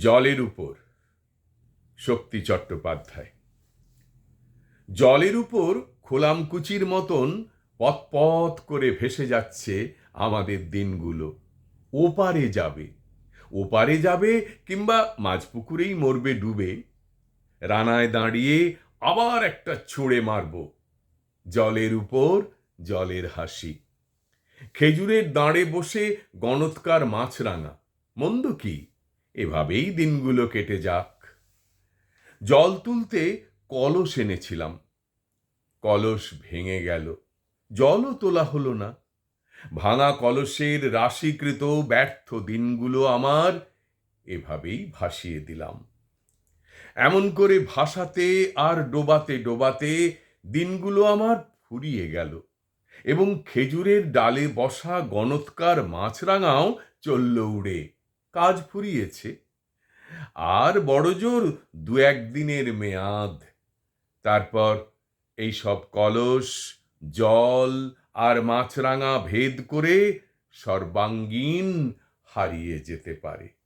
জলের উপর, শক্তি চট্টোপাধ্যায়। জলের উপর খোলামকুচির মতন পথ করে ভেসে যাচ্ছে আমাদের দিনগুলো। ওপারে যাবে ওপারে যাবে কিংবা মাঝপুকুরেই মরবে ডুবে। রানায় দাঁড়িয়ে আবার একটা ছুঁড়ে মারব। জলের উপর জলের হাসি। খেজুরের দাঁড়ে বসে গণৎকার মাছ মাছরাঙা, মন্দ কি? এভাবেই দিনগুলো কেটে যাক। জল তুলতে কলস এনেছিলাম। কলস ভেঙে গেল। জলও তোলা হলো না। ভাঙা কলসের রাশিকৃত ব্যর্থ দিনগুলো আমার এভাবেই ভাসিয়ে দিলাম। এমন করে ভাসাতে আর ডোবাতে ডোবাতে দিনগুলো আমার ফুরিয়ে গেল এবং খেজুরের ডালে বসা গণৎকার মাছরাঙাও চলল উড়ে। কাজ ফুরিয়েছে। আর বড়জোর দু একদিনের মেয়াদ। তারপর এই সব কলস, জল আর মাছরাঙা ভেদ করে সর্বাঙ্গীন হারিয়ে যেতে পারে।